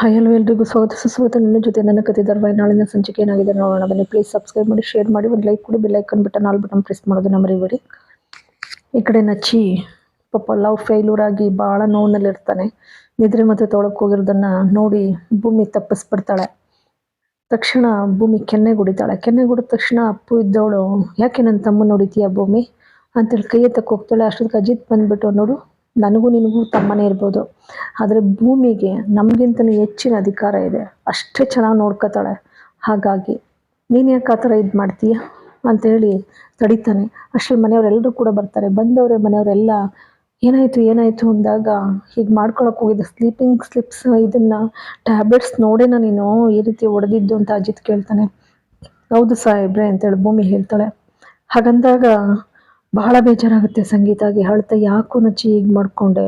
Hi hello ಎಲ್ರಿಗೂ ಸ್ವಾಗತ. ಸುಸ್ವಾಗತ. ನನ್ನ ಜೊತೆ ನನ್ನ ಕತೆ ಧಾರಾವಾಹಿ ನಾಳಿನ ಸಂಚಿಕೆ ಏನಾಗಿದೆ ನೋಡೋಣ. ಬನ್ನಿ ಪ್ಲೀಸ್ ಸಬ್ಸ್ಕ್ರೈಬ್ ಮಾಡಿ ಶೇರ್ ಮಾಡಿ. ಒಂದು ಲೈಕ್ ಕೊಡಿ bell icon button all button press ಮಾಡೋದನ್ನ ಮರಿಬೇಡಿ ಈ ಕಡೆ ನಚ್ಚಿ ಪಾಪ ಲವ್ ಫೇಲ್ಯೂರ್ ಆಗಿ ಭಾಳ ನೋವಿನಲ್ಲಿರ್ತಾನೆ. ನಿದ್ರೆ ಮತ್ತೆ ತೊಳಕ್ಕೆ ಹೋಗಿರೋದನ್ನು ನೋಡಿ ಭೂಮಿ ತಪ್ಪಿಸ್ಬಿಡ್ತಾಳೆ. ತಕ್ಷಣ ಭೂಮಿ ಕೆನ್ನೆ ಗುಡಿತಾಳೆ. ಕೆನ್ನೆ ಗುಡಿದ ತಕ್ಷಣ ಅಪ್ಪು ಇದ್ದವಳು, ಯಾಕೆ ನನ್ನ ತಮ್ಮ ನೋಡಿತೀಯ ಭೂಮಿ? ಅಂತೇಳಿ ಕೈ ಎತ್ತಕ್ಕೆ ಹೋಗ್ತಾಳೆ. ಅಷ್ಟೊತ್ತಿಗೆ ಅಜಿತ್ ಬಂದ್ಬಿಟ್ಟು, ನೋಡು ನನಗೂ ನಿನಗೂ ತಮ್ಮನೇ ಇರ್ಬೋದು. ಆದರೆ ಭೂಮಿಗೆ ನಮಗಿಂತನೂ ಹೆಚ್ಚಿನ ಅಧಿಕಾರ ಇದೆ. ಅಷ್ಟೇ ಚೆನ್ನಾಗಿ ನೋಡ್ಕೋತಾಳೆ. ಹಾಗಾಗಿ ನೀನು ಯಾಕೆ ಆ ಥರ ಇದು ಮಾಡ್ತೀಯ? ಅಂತೇಳಿ ತಡಿತಾನೆ. ಅಷ್ಟೇ ಮನೆಯವರೆಲ್ಲರೂ ಕೂಡ ಬರ್ತಾರೆ. ಬಂದವರೇ ಮನೆಯವರೆಲ್ಲ, ಏನಾಯಿತು ಏನಾಯಿತು? ಅಂದಾಗ, ಹೀಗೆ ಮಾಡ್ಕೊಳಕ್ಕೆ ಹೋಗಿದ್ದೆ ಸ್ಲೀಪಿಂಗ್ ಸ್ಲಿಪ್ಸ್ ಇದನ್ನು ಟ್ಯಾಬ್ಲೆಟ್ಸ್ ನೋಡೇನ ನೀನು? ಈ ರೀತಿ ಹೊಡೆದಿದ್ದು ಅಂತ ಅಜಿತ್ ಕೇಳ್ತಾನೆ. ಹೌದು ಸಾಹೇಬ್ರೆ ಅಂತೇಳಿ ಭೂಮಿ ಹೇಳ್ತಾಳೆ. ಹಾಗಂದಾಗ ಬಹಳ ಬೇಜಾರಾಗುತ್ತೆ ಸಂಗೀತಾಗಿ. ಅಳ್ತಾ ಯಾಕೋ ನಚ್ಚಿ ಹೀಗೆ ಮಾಡಿಕೊಂಡೆ?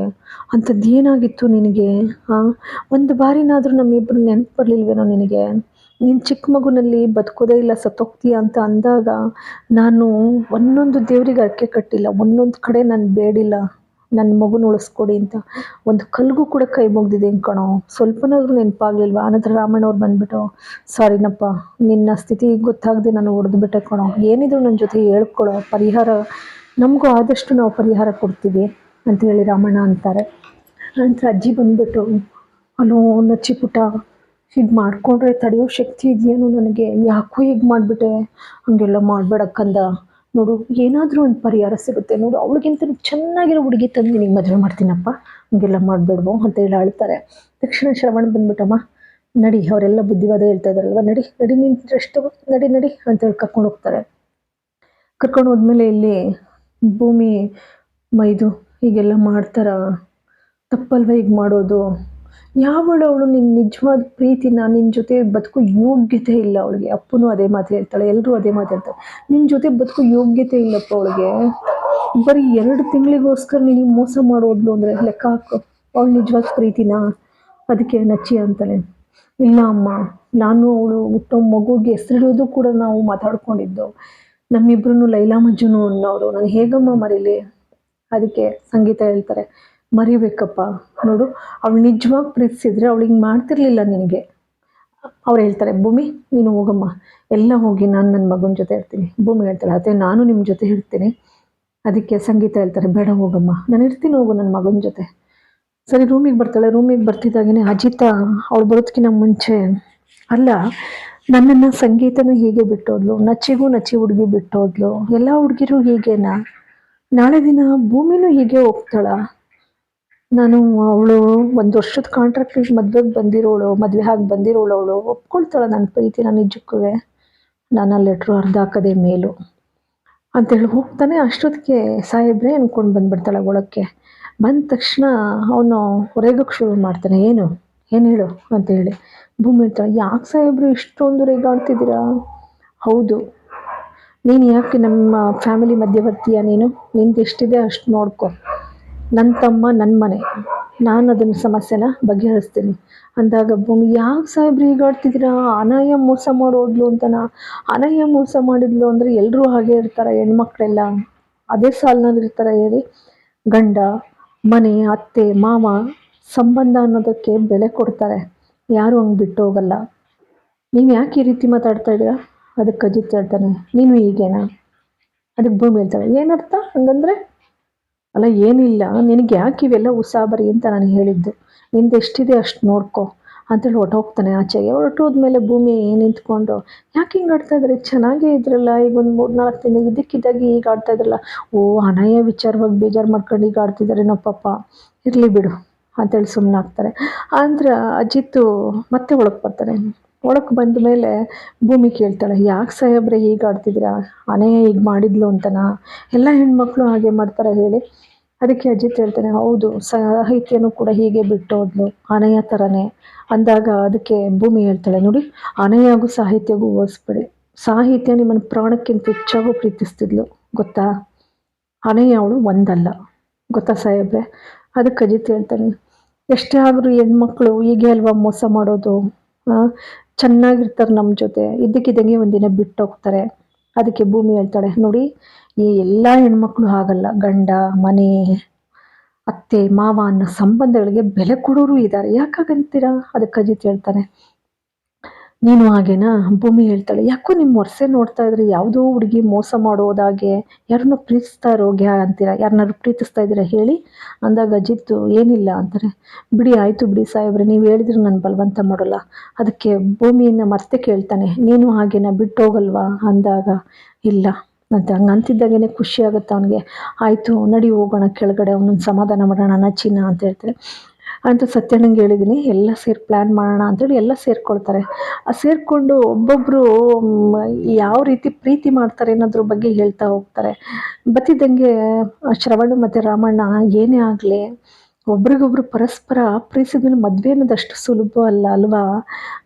ಅಂಥದ್ದು ಏನಾಗಿತ್ತು ನಿನಗೆ? ಹಾಂ ಒಂದು ಬಾರಿನಾದರೂ ನಮ್ಮಿಬ್ಬರು ನೆನಪು ಬರಲಿಲ್ವೇನೋ ನಿನಗೆ? ನೀನು ಚಿಕ್ಕ ಮಗುನಲ್ಲಿ ಬದುಕೋದೇ ಇಲ್ಲ, ಸತ್ತೋಗ್ತೀಯ ಅಂತ ಅಂದಾಗ ನಾನು ಒಂದೊಂದು ದೇವರಿಗೆ ಅಡಿಕೆ ಕಟ್ಟಿಲ್ಲ, ಒಂದೊಂದು ಕಡೆ ನಾನು ಬೇಡಿಲ್ಲ ನನ್ನ ಮಗುನ ಉಳಿಸ್ಕೊಡಿ ಅಂತ. ಒಂದು ಕಲ್ಗೂ ಕೂಡ ಕೈ ಮುಗ್ದಿದ್ದೀನಿ ಕಣೋ? ಸ್ವಲ್ಪನಾದ್ರೂ ನೆನಪಾಗ್ಲಿಲ್ವಾ? ಆನಂತರ ರಾಮಣ್ಣವ್ರು ಬಂದ್ಬಿಟ್ಟು ಸಾರಿನಪ್ಪ, ನಿನ್ನ ಸ್ಥಿತಿ ಗೊತ್ತಾಗದೆ ನಾನು ಹೊಡೆದ್ಬಿಟ್ಟೆ ಕಣೋ. ಏನಿದ್ರು ನನ್ನ ಜೊತೆ ಹೇಳ್ಕೊಳೋ, ಪರಿಹಾರ ನಮಗೂ ಆದಷ್ಟು ನಾವು ಪರಿಹಾರ ಕೊಡ್ತೀವಿ ಅಂತ ಹೇಳಿ ರಾಮಣ್ಣ ಅಂತಾರೆ. ನಂತರ ಅಜ್ಜಿ ಬಂದ್ಬಿಟ್ಟು, ಅಲೋ, ನಚ್ಚಿ ಪುಟ ಹೀಗೆ ಮಾಡಿಕೊಂಡ್ರೆ ತಡೆಯೋ ಶಕ್ತಿ ಇದೆಯೇನೋ ನನಗೆ. ಯಾಕೋ ಹೀಗೆ ಮಾಡಿಬಿಟ್ಟೆ? ಹಂಗೆಲ್ಲ ಮಾಡಬೇಡ ಕಂದ. ನೋಡು, ಏನಾದರೂ ಒಂದು ಪರಿಹಾರ ಸಿಗುತ್ತೆ. ನೋಡು, ಅವಳಿಗಿಂತ ಚೆನ್ನಾಗಿರೋ ಹುಡುಗಿ ತಂದು ನಿನಗೆ ಮದುವೆ ಮಾಡ್ತೀನಪ್ಪ. ಹಂಗೆಲ್ಲ ಮಾಡಬೇಡ್ವೋ? ಅಂತ ಹೇಳಿ ಅಳ್ತಾರೆ. ತಕ್ಷಣ ಶ್ರವಣ ಬಂದ್ಬಿಟ್ಟಮ್ಮ, ನಡಿ, ಅವರೆಲ್ಲ ಬುದ್ಧಿವಾದ ಹೇಳ್ತಾ ಇದ್ದಾರಲ್ವ ನಡಿ ನಡಿ, ನೀನು ರೆಸ್ಟ್ ನಡಿ ನಡಿ ಅಂತ ಹೇಳಿ ಕರ್ಕೊಂಡು ಹೋಗ್ತಾರೆ. ಕರ್ಕೊಂಡು ಹೋದ್ಮೇಲೆ ಇಲ್ಲಿ ಭೂಮಿ ಮೈದು, ಹೀಗೆಲ್ಲ ಮಾಡ್ತಾರ. ತಪ್ಪಲ್ವ ಹೀಗೆ ಮಾಡೋದು? ಯಾವಳು ಅವಳು ನಿನ್ನ ನಿಜವಾದ ಪ್ರೀತಿನ ನಿನ್ನ ಜೊತೆ ಬದುಕು ಯೋಗ್ಯತೆ ಇಲ್ಲ ಅವಳಿಗೆ. ಅಪ್ಪನೂ ಅದೇ ಮಾತು ಹೇಳ್ತಾಳೆ ಎಲ್ಲರೂ ಅದೇ ಮಾತು ಹೇಳ್ತಾರೆ. ನಿನ್ನ ಜೊತೆ ಬದುಕು ಯೋಗ್ಯತೆ ಇಲ್ಲಪ್ಪ ಅವಳಿಗೆ. ಬರೀ ಎರಡು ತಿಂಗಳಿಗೋಸ್ಕರ ನೀನು ಮೋಸ ಮಾಡೋದ್ಲು ಅಂದರೆ ಲೆಕ್ಕ ಹಾಕು. ಅವಳು ನಿಜವಾದ ಪ್ರೀತಿನ, ಅದಕ್ಕೆ ನಚ್ಚಿ ಅಂತಾಳೆ. ಇಲ್ಲ ಅಮ್ಮ, ನಾನು ಅವಳು ಹುಟ್ಟೋ ಮಗುಗೆ ಹೆಸರಿಡೋದು ಕೂಡ ನಾವು ಮಾತಾಡ್ಕೊಂಡಿದ್ದು. ನಮ್ಮಿಬ್ರು ಲೈಲಾ ಮಜ್ಜುನು ಅನ್ನೋರು. ನಾನು ಹೇಗಮ್ಮ ಮರೀಲಿ? ಅದಕ್ಕೆ ಸಂಗೀತ ಹೇಳ್ತಾರೆ, ಮರಿಬೇಕಪ್ಪ. ನೋಡು, ಅವಳು ನಿಜವಾಗಿ ಪ್ರೀತಿಸಿದ್ರೆ ಅವಳು ಹಿಂಗೆ ಮಾಡ್ತಿರ್ಲಿಲ್ಲ ನಿನಗೆ. ಅವ್ರು ಹೇಳ್ತಾರೆ, ಭೂಮಿ, ನೀನು ಹೋಗಮ್ಮ. ಎಲ್ಲ ಹೋಗಿ ನಾನು ನನ್ನ ಮಗನ ಜೊತೆ ಇರ್ತೀನಿ. ಭೂಮಿ ಹೇಳ್ತಾಳೆ ಅದೇ ನಾನು ನಿಮ್ಮ ಜೊತೆ ಇರ್ತೀನಿ. ಅದಕ್ಕೆ ಸಂಗೀತ ಹೇಳ್ತಾರೆ, ಬೇಡ ಹೋಗಮ್ಮ. ನಾನು ಇರ್ತೀನಿ, ಹೋಗು ನನ್ನ ಮಗನ ಜೊತೆ. ಸರಿ ರೂಮಿಗೆ ಬರ್ತಾಳೆ. ರೂಮಿಗೆ ಬರ್ತಿದ್ದಾಗೇ ಅಜಿತ ಅವಳು ಬರೋದಕ್ಕಿಂತ ಮುಂಚೆ ಅಲ್ಲ ನನ್ನನ್ನು ಸಂಗೀತನು ಹೀಗೆ ಬಿಟ್ಟೋದ್ಲು ನಚ್ಚಿಗೂ ನಚ್ಚಿ ಹುಡುಗಿ ಬಿಟ್ಟೋದ್ಲು, ಎಲ್ಲ ಹುಡುಗಿರು ಹೀಗೇನಾ? ನಾಳೆ ದಿನ ಭೂಮಿನೂ ಹೀಗೆ ಹೋಗ್ತಾಳ? ನಾನು ಅವಳು ಒಂದು ವರ್ಷದ ಕಾಂಟ್ರಾಕ್ಟ್ ಮದ್ವೆಗೆ ಬಂದಿರೋಳು, ಮದುವೆ ಆಗಿ ಬಂದಿರೋಳು ಅವಳು, ಒಪ್ಕೊಳ್ತಾಳ ನನ್ನ ಪ್ರೀತಿನ ನಿಜಕ್ಕೂ ನಾನು ಆ ಲೆಟ್ರು ಅರ್ಧ ಹಾಕದೆ ಮೇಲು. ಅಂತೇಳಿ ಹೋಗ್ತಾನೆ ಅಷ್ಟೊತ್ತಿಗೆ ಸಾಹೇಬ್ರೆ ಅನ್ಕೊಂಡು ಬಂದ್ಬಿಡ್ತಾಳೆ ಒಳಕ್ಕೆ ಬಂದ ತಕ್ಷಣ ಅವನು ಹೊರಗಕ್ಕೆ ಶುರು ಮಾಡ್ತಾನೆ, ಏನು? ಏನು ಹೇಳು ಅಂತ ಹೇಳಿ. ಭೂಮಿ ಹೇಳ್ತಾಳೆ ಯಾಕೆ ಸಾಹೇಬ್ರು ಇಷ್ಟೊಂದು ರೇಗಾಡ್ತಿದ್ದೀರಾ? ಹೌದು. ನೀನು ಯಾಕೆ ನಮ್ಮ ಫ್ಯಾಮಿಲಿ ಮಧ್ಯವರ್ತಿಯ ನೀನು? ನಿಂದು ಎಷ್ಟಿದೆ ಅಷ್ಟು ನೋಡ್ಕೊ. ನನ್ನ ತಮ್ಮ ನನ್ನ ಮನೆ. ನಾನು ಅದನ್ನ ಸಮಸ್ಯೆನ ಬಗೆಹರಿಸ್ತೀನಿ. ಅಂದಾಗ ಭೂಮಿ, ಯಾಕೆ ಸಾಹೇಬ್ರು ಈಗಾಡ್ತಿದ್ದೀರಾ ಅನಯ ಮೋಸ ಮಾಡೋದ್ಲು ಅಂತನ? ಅನಯ ಮೋಸ ಮಾಡಿದ್ಲು ಅಂದರೆ ಎಲ್ಲರೂ ಹಾಗೆ ಇರ್ತಾರೆ, ಹೆಣ್ಮಕ್ಳೆಲ್ಲ? ಅದೇ ಸಾಲಿನಲ್ಲಿ ಇರ್ತಾರೆ ಹೇಳಿ. ಗಂಡ, ಮನೆ, ಅತ್ತೆ, ಮಾವ ಸಂಬಂಧ ಅನ್ನೋದಕ್ಕೆ ಬೆಲೆ ಕೊಡ್ತಾರೆ. ಯಾರು ಹಂಗೆ ಬಿಟ್ಟು ಹೋಗಲ್ಲ. ನೀವು ಯಾಕೆ ಈ ರೀತಿ ಮಾತಾಡ್ತಾ ಇದ್ದೀರಾ? ಅದಕ್ಕೆ ಅಜಿತ್ ಹೇಳ್ತಾನೆ, ನೀನು ಈಗೇನಾ ಅದಕ್ಕೆ ಭೂಮಿ ಹೇಳ್ತಾಳೆ, ಏನರ್ಥ? ಹಂಗಂದ್ರೆ, ಅಲ್ಲ, ಏನಿಲ್ಲ, ನಿನಗೆ ಯಾಕೆ ಇವೆಲ್ಲ ಉಸಾಬರಿ ಅಂತ ನಾನು ಹೇಳಿದ್ದು. ನಿಂದು ಎಷ್ಟಿದೆ ಅಷ್ಟು ನೋಡ್ಕೊ. ಅಂತೇಳಿ ಹೊಟ್ಟೋಗ್ತಾನೆ ಆಚೆಗೆ. ಹೊರಟೋದ್ಮೇಲೆ ಭೂಮಿ ಏನು ನಿಂತ್ಕೊಂಡು, ಯಾಕೆ ಹಿಂಗೆ ಆಡ್ತಾ ಇದ್ರೆ? ಚೆನ್ನಾಗೇ ಇದ್ರಲ್ಲ, ಈಗ ಒಂದು ಮೂರು ನಾಲ್ಕು ದಿನ ಇದಕ್ಕಿದ್ದಾಗಿ ಈಗ ಆಡ್ತಾ ಇದ್ರಲ್ಲ. ಓ, ಅನಯ ವಿಚಾರವಾಗಿ ಬೇಜಾರು ಮಾಡ್ಕೊಂಡು ಈಗ ಆಡ್ತಿದ್ದಾರೆ ಪಾಪ. ಇರಲಿ ಬಿಡು. ಅಂತೇಳಿ ಸುಮ್ಮನೆ ಆಗ್ತಾರೆ ಆದ್ರೆ ಅಜಿತ್ತು ಮತ್ತೆ ಒಳಗೆ ಬರ್ತಾರೆ. ಒಳಗೆ ಬಂದ ಮೇಲೆ ಭೂಮಿ ಕೇಳ್ತಾಳೆ, ಯಾಕೆ ಸಾಹೇಬ್ರೆ ಹೀಗೆ ಆಡ್ತಿದ್ದೀರಾ? ಅನಯ ಹೀಗೆ ಮಾಡಿದ್ಲು ಅಂತನಾ? ಎಲ್ಲ ಹೆಣ್ಮಕ್ಳು ಹಾಗೆ ಮಾಡ್ತಾರೆ ಹೇಳಿ. ಅದಕ್ಕೆ ಅಜಿತ್ ಹೇಳ್ತಾನೆ, ಹೌದು, ಸಾಹಿತ್ಯನೂ ಕೂಡ ಹೀಗೆ ಬಿಟ್ಟೋದ್ಲು ಆನೆಯ ಥರನೇ ಅಂದಾಗ ಅದಕ್ಕೆ ಭೂಮಿ ಹೇಳ್ತಾಳೆ, ನೋಡಿ ಆನೆಯಾಗೂ ಸಾಹಿತ್ಯಗೂ ಹೋಲಿಸ್ಬೇಡಿ. ಸಾಹಿತ್ಯ ನಿಮ್ಮನ್ನು ಪ್ರಾಣಕ್ಕಿಂತ ಹೆಚ್ಚಾಗೂ ಪ್ರೀತಿಸ್ತಿದ್ಲು, ಗೊತ್ತಾ? ಆನೆಯ ಅವಳು ಒಂದಲ್ಲ, ಗೊತ್ತಾ ಸಾಹೇಬ್ರೆ? ಅದಕ್ಕೆ ಅಜಿತ್ ಹೇಳ್ತಾನೆ ಎಷ್ಟೇ ಆದರೂ ಹೆಣ್ಮಕ್ಳು ಹೀಗೆ ಅಲ್ವಾ ಮೋಸ ಮಾಡೋದು? ಚೆನ್ನಾಗಿರ್ತಾರೆ ನಮ್ಮ ಜೊತೆ. ಇದ್ದಕ್ಕಿದ್ದಂಗೆ ಒಂದಿನ ಬಿಟ್ಟು ಹೋಗ್ತಾರೆ. ಅದಕ್ಕೆ ಭೂಮಿ ಹೇಳ್ತಾಳೆ, ನೋಡಿ, ಈ ಎಲ್ಲ ಹೆಣ್ಮಕ್ಳು ಆಗಲ್ಲ ಗಂಡ, ಮನೆ, ಅತ್ತೆ, ಮಾವ ಅನ್ನೋ ಸಂಬಂಧಗಳಿಗೆ ಬೆಲೆ ಕೊಡೋರು ಇದ್ದಾರೆ. ಯಾಕಾಗಂತೀರಾ? ಅದಕ್ಕೆ ಅಜಿತ್ ಹೇಳ್ತಾನೆ ನೀನು ಹಾಗೇನಾ? ಭೂಮಿ ಹೇಳ್ತಾಳೆ, ಯಾಕೋ ನಿಮ್ಮ ವರ್ಷೆ ನೋಡ್ತಾ ಇದ್ರೆ ಯಾವುದೋ ಹುಡುಗಿ ಮೋಸ ಮಾಡೋದಾಗೆ, ಯಾರನ್ನ ಪ್ರೀತಿಸ್ತಾ ಇರೋಗೆ ಅಂತೀರಾ? ಯಾರನ್ನಾರು ಪ್ರೀತಿಸ್ತಾ ಇದ್ದೀರಾ ಹೇಳಿ? ಅಂದಾಗ ಅಜಿತ್ತು ಏನಿಲ್ಲ ಅಂತಾರೆ, ಬಿಡಿ, ಆಯಿತು ಬಿಡಿ ಸಾಹೇಬ್ರೆ, ನೀವು ಹೇಳಿದ್ರೆ ನಾನು ಬಲವಂತ ಮಾಡೋಲ್ಲ. ಅದಕ್ಕೆ ಭೂಮಿಯನ್ನು ಮತ್ತೆ ಕೇಳ್ತಾನೆ, ನೀನು ಹಾಗೇನಾ ಬಿಟ್ಟು ಹೋಗಲ್ವಾ? ಅಂದಾಗ, ಇಲ್ಲ. ಅಂತ ಹಂಗೆ ಅಂತಿದ್ದಾಗೇನೆ ಖುಷಿ ಆಗುತ್ತೆ ಅವನಿಗೆ. ಆಯಿತು, ನಡಿ ಹೋಗೋಣ, ಕೆಳಗಡೆ ಅವನನ್ನು ಸಮಾಧಾನ ಮಾಡೋಣ ನಚ್ಚಿನ ಅಂತ ಹೇಳ್ತಾರೆ ಅಂತ ಸತ್ಯಣ್ಣಂಗೆ ಹೇಳಿದ್ದೀನಿ ಎಲ್ಲ ಸೇರಿ ಪ್ಲ್ಯಾನ್ ಮಾಡೋಣ ಅಂತೇಳಿ ಎಲ್ಲ ಸೇರ್ಕೊಳ್ತಾರೆ. ಆ ಸೇರಿಕೊಂಡು ಒಬ್ಬೊಬ್ಬರು ಯಾವ ರೀತಿ ಪ್ರೀತಿ ಮಾಡ್ತಾರೆ ಅನ್ನೋದ್ರ ಬಗ್ಗೆ ಹೇಳ್ತಾ ಹೋಗ್ತಾರೆ. ಬತ್ತಿದ್ದಂಗೆ ಶ್ರವಣ ಮತ್ತು ರಾಮಣ್ಣ, ಏನೇ ಆಗಲಿ, ಒಬ್ರಿಗೊಬ್ರು ಪರಸ್ಪರ ಪ್ರೀತಿಸಿದ್ಮೇಲೆ ಮದುವೆ ಅನ್ನೋದು ಅಷ್ಟು ಸುಲಭ ಅಲ್ಲ ಅಲ್ವಾ?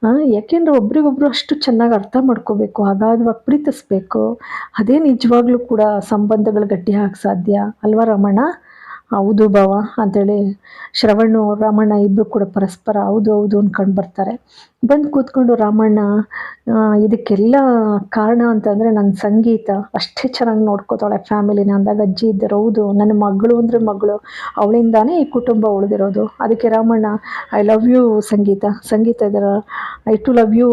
ಯಾಕೆಂದರೆ ಯಾಕೆಂದ್ರೆ ಒಬ್ರಿಗೊಬ್ರು ಅಷ್ಟು ಚೆನ್ನಾಗಿ ಅರ್ಥ ಮಾಡ್ಕೋಬೇಕು, ಅಗಾಧವಾಗಿ ಪ್ರೀತಿಸ್ಬೇಕು. ಅದೇ ನಿಜವಾಗ್ಲೂ ಕೂಡ ಸಂಬಂಧಗಳು ಗಟ್ಟಿ ಹಾಕಿ ಸಾಧ್ಯ. ಅಲ್ವಾ ರಮಣ ಹೌದು ಭಾವ, ಅಂತೇಳಿ ಶ್ರವಣ್ಣು ರಾಮಣ್ಣ ಇಬ್ಬರು ಕೂಡ ಪರಸ್ಪರ ಹೌದು ಹೌದು ಅಂದ್ಕೊಂಡು ಬರ್ತಾರೆ. ಬಂದು ಕೂತ್ಕೊಂಡು ರಾಮಣ್ಣ ಇದಕ್ಕೆಲ್ಲ ಕಾರಣ ಅಂತಂದರೆ ನನ್ನ ಸಂಗೀತ. ಅಷ್ಟೇ ಚೆನ್ನಾಗಿ ನೋಡ್ಕೋತಾಳೆ ಫ್ಯಾಮಿಲಿನ ಅಂದಾಗ ಅಜ್ಜಿ ಇದ್ದರು ಹೌದು, ನನ್ನ ಮಗಳು ಅಂದರೆ ಮಗಳು, ಅವಳಿಂದಾನೇ ಈ ಕುಟುಂಬ ಉಳಿದಿರೋದು. ಅದಕ್ಕೆ Ramanna I love you Sangeetha. Sangeetha ಇದರ ಐ ಟು ಲವ್ ಯು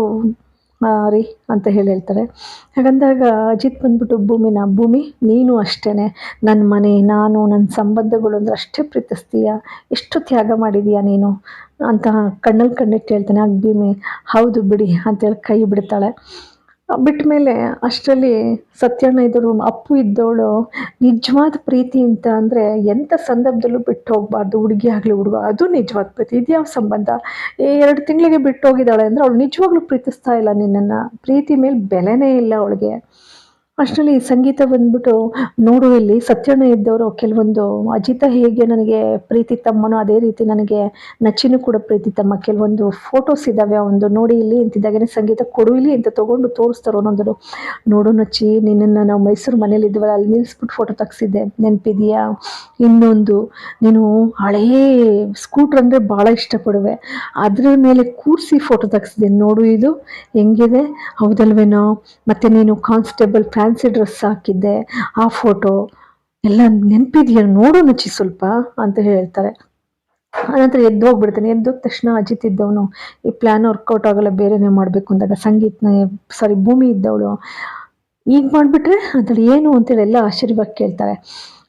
ರೀ ಅಂತ ಹೇಳಿ ಹೇಳ್ತಾರೆ. ಹಾಗಂದಾಗ ಅಜಿತ್ ಬಂದ್ಬಿಟ್ಟು ಭೂಮಿನ ಭೂಮಿ, ನೀನು ಅಷ್ಟೇ ನನ್ನ ಮನೆ, ನಾನು ನನ್ನ ಸಂಬಂಧಗಳು ಅಂದ್ರೆ ಅಷ್ಟೇ ಪ್ರೀತಿಸ್ತೀಯ? ಎಷ್ಟು ತ್ಯಾಗ ಮಾಡಿದೀಯಾ ನೀನು? ಅಂತ ಕಣ್ಣಲ್ಲಿ ಕಣ್ಣಿಟ್ಟು ಹೇಳ್ತಾನೆ ಆಗ ಭೂಮಿ, ಹೌದು ಬಿಡಿ ಅಂತೇಳಿ ಕೈ ಬಿಡ್ತಾಳೆ. ಬಿಟ್ಟ ಮೇಲೆ ಅಷ್ಟರಲ್ಲಿ ಸತ್ಯಣ್ಣ ಇದ್ದಳು, ಅಪ್ಪು ಇದ್ದವಳು, ನಿಜವಾದ ಪ್ರೀತಿ ಅಂತ ಅಂದರೆ ಎಂಥ ಸಂದರ್ಭದಲ್ಲೂ ಬಿಟ್ಟು ಹೋಗಬಾರ್ದು, ಹುಡುಗಿ ಆಗಲಿ ಹುಡುಗ, ಅದು ನಿಜವಾದ ಪ್ರೀತಿ ಇದ್ಯಾವ ಸಂಬಂಧ? ಎರಡು ತಿಂಗಳಿಗೆ ಬಿಟ್ಟು ಹೋಗಿದ್ದಾಳೆ ಅಂದರೆ ಅವಳು ನಿಜವಾಗ್ಲೂ ಪ್ರೀತಿಸ್ತಾ ಇಲ್ಲ ನಿನ್ನನ್ನು, ಪ್ರೀತಿ ಮೇಲೆ ಬೆಲೆನೇ ಇಲ್ಲ ಅವಳಿಗೆ. ಅಷ್ಟರಲ್ಲಿ ಸಂಗೀತ ಬಂದ್ಬಿಟ್ಟು ನೋಡು ಇಲ್ಲಿ ಸತ್ಯಣ್ಣ ಇದ್ದವರು, ಕೆಲವೊಂದು ಅಜಿತ ಹೇಗೆ ನನಗೆ ಪ್ರೀತಿ ತಮ್ಮನೋ ಅದೇ ರೀತಿ ನನಗೆ ನಚ್ಚಿನೂ ಕೂಡ ಪ್ರೀತಿ ತಮ್ಮ. ಕೆಲವೊಂದು ಫೋಟೋಸ್ ಇದ್ದಾವೆ ಒಂದು ನೋಡಿ ಇಲ್ಲಿ ಅಂತಿದ್ದಾಗನೇ ಸಂಗೀತ ಕೊಡು ಇಲ್ಲಿ ಅಂತ ತೊಗೊಂಡು ತೋರಿಸ್ತಾರೆ ಒಂದೊಂದು ನೋಡು ನಚ್ಚಿ, ನಿನ್ನನ್ನು ನಾವು ಮೈಸೂರು ಮನೇಲಿ ಇದ್ವಲ್ಲ, ಅಲ್ಲಿ ನಿಲ್ಲಿಸ್ಬಿಟ್ಟು ಫೋಟೋ ತೆಗ್ಸಿದ್ದೆ. ನೆನಪಿದೆಯಾ? ಇನ್ನೊಂದು, ನೀನು ಹಳೇ ಸ್ಕೂಟ್ರ್ ಅಂದರೆ ಭಾಳ ಇಷ್ಟಪಡುವೆ. ಅದರ ಮೇಲೆ ಕೂರಿಸಿ ಫೋಟೋ ತೆಗ್ಸಿದೆ ನೋಡು ಇದು ಹೆಂಗಿದೆ? ಹೌದಲ್ವೇನೋ? ಮತ್ತು ನೀನು ಕಾನ್ಸ್ಟೇಬಲ್ ಫ್ಯಾನ್ಸಿ ಡ್ರೆಸ್ ಹಾಕಿದ್ದೆ, ಆ ಫೋಟೋ ಎಲ್ಲ ನೆನಪಿದೆಯಾ? ನೋಡು ನಚ್ಚಿ ಸ್ವಲ್ಪ ಅಂತ ಹೇಳ್ತಾರೆ. ಆನಂತರ ಎದ್ದು ಹೋಗ್ಬಿಡ್ತಾನೆ. ಎದ್ದು ತಕ್ಷಣ ಅಜಿತ್ ಇದ್ದವನು, ಈ ಪ್ಲ್ಯಾನ್ ವರ್ಕೌಟ್ ಆಗಲ್ಲ, ಬೇರೆನೇ ಮಾಡಬೇಕು ಅಂದಾಗ, ಸಂಗೀತನ ಸಾರಿ ಭೂಮಿ ಇದ್ದವಳು. ಈಗ ಮಾಡಿಬಿಟ್ರೆ ಅಂತೇಳಿ ಏನು ಅಂತೇಳಿ ಎಲ್ಲ ಆಶೀರ್ವಾದ ಕೇಳ್ತಾರೆ.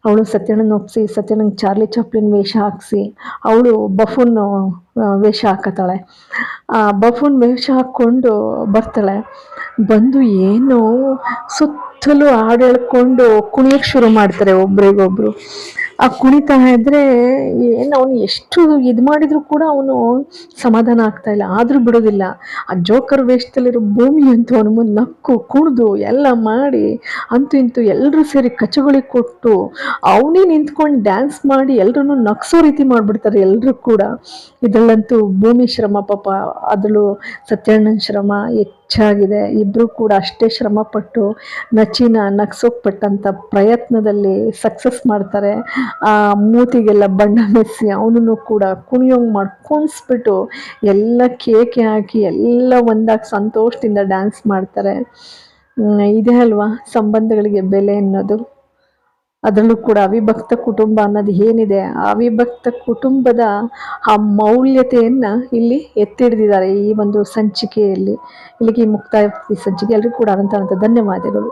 ಅವಳು ಸತ್ಯಣ್ಣನ ಒಪ್ಸಿ, ಸತ್ಯಣ್ಣಂಗೆ ಚಾರ್ಲಿ ಚಾಪ್ಲಿನ್ ವೇಷ ಹಾಕಿಸಿ, ಅವಳು ಬಫೂನ್ ವೇಷ ಹಾಕತ್ತಾಳೆ. ಬಫೂನ್ ವೇಷ ಹಾಕ್ಕೊಂಡು ಬರ್ತಾಳೆ. ಬಂದು ಏನು ಸುತ್ತಲೂ ಹಾಡು ಹೇಳ್ಕೊಂಡು ಕುಣಿಯಕ್ಕೆ ಶುರು ಮಾಡ್ತಾರೆ ಒಬ್ರಿಗೊಬ್ರು. ಆ ಕುಣಿತಾ ಇದ್ರೆ ಏನು ಅವನು ಎಷ್ಟು ಇದು ಮಾಡಿದ್ರು ಕೂಡ ಅವನು ಸಮಾಧಾನ ಆಗ್ತಾ ಇಲ್ಲ, ಆದರೂ ಬಿಡೋದಿಲ್ಲ. ಆ ಜೋಕರ್ ವೇಷದಲ್ಲಿರೋ ಭೂಮಿ ಅಂತೂ ಅವನ ಮುಂದೆ ನಕ್ಕು ಕುಣಿದು ಎಲ್ಲ ಮಾಡಿ, ಅಂತೂ ಇಂತೂ ಎಲ್ಲರೂ ಸೇರಿ ಕಚಗುಳಿ ಕೊಟ್ಟು ಅವನೇ ನಿಂತ್ಕೊಂಡು ಡ್ಯಾನ್ಸ್ ಮಾಡಿ ಎಲ್ಲರೂ ನಗ್ಸೋ ರೀತಿ ಮಾಡಿಬಿಡ್ತಾರೆ ಎಲ್ಲರೂ ಕೂಡ. ಇದರಲ್ಲಂತೂ ಭೂಮಿ ಶ್ರಮ ಪಾಪ, ಅದರಲ್ಲೂ ಸತ್ಯಣ್ಣನ ಶ್ರಮ ಹೆಚ್ಚಾಗಿದೆ. ಇಬ್ಬರು ಕೂಡ ಅಷ್ಟೇ ಶ್ರಮಪಟ್ಟು ನಚಿನ ನಗ್ಸೋಕ್ಪಟ್ಟಂಥ ಪ್ರಯತ್ನದಲ್ಲಿ ಸಕ್ಸಸ್ ಮಾಡ್ತಾರೆ. ಆ ಮೂತಿಗೆಲ್ಲ ಬಣ್ಣ ಮೆಸ್ಸಿ ಅವನನ್ನು ಕೂಡ ಕುಣಿಯೋಂಗೆ ಮಾಡ್ಕೊಂಡ್ಸ್ಬಿಟ್ಟು ಎಲ್ಲ ಕೇಕೆ ಹಾಕಿ ಎಲ್ಲ ಒಂದಾಗಿ ಸಂತೋಷದಿಂದ ಡ್ಯಾನ್ಸ್ ಮಾಡ್ತಾರೆ. ಇದೆ ಇದೇ ಅಲ್ವಾ ಸಂಬಂಧಗಳಿಗೆ ಬೆಲೆ ಅನ್ನೋದು? ಅದರಲ್ಲೂ ಕೂಡ ಅವಿಭಕ್ತ ಕುಟುಂಬ ಅನ್ನೋದು ಏನಿದೆ? ಅವಿಭಕ್ತ ಕುಟುಂಬದ ಆ ಮೌಲ್ಯತೆಯನ್ನು ಇಲ್ಲಿ ಎತ್ತಿ ಹಿಡಿದಿದ್ದಾರೆ ಈ ಒಂದು ಸಂಚಿಕೆಯಲ್ಲಿ. ಇಲ್ಲಿಗೆ ಮುಕ್ತಾಯ ಸಂಚಿಕೆ ಎಲ್ರಿಗೂ ಕೂಡ ಅನಂತ ಧನ್ಯವಾದಗಳು.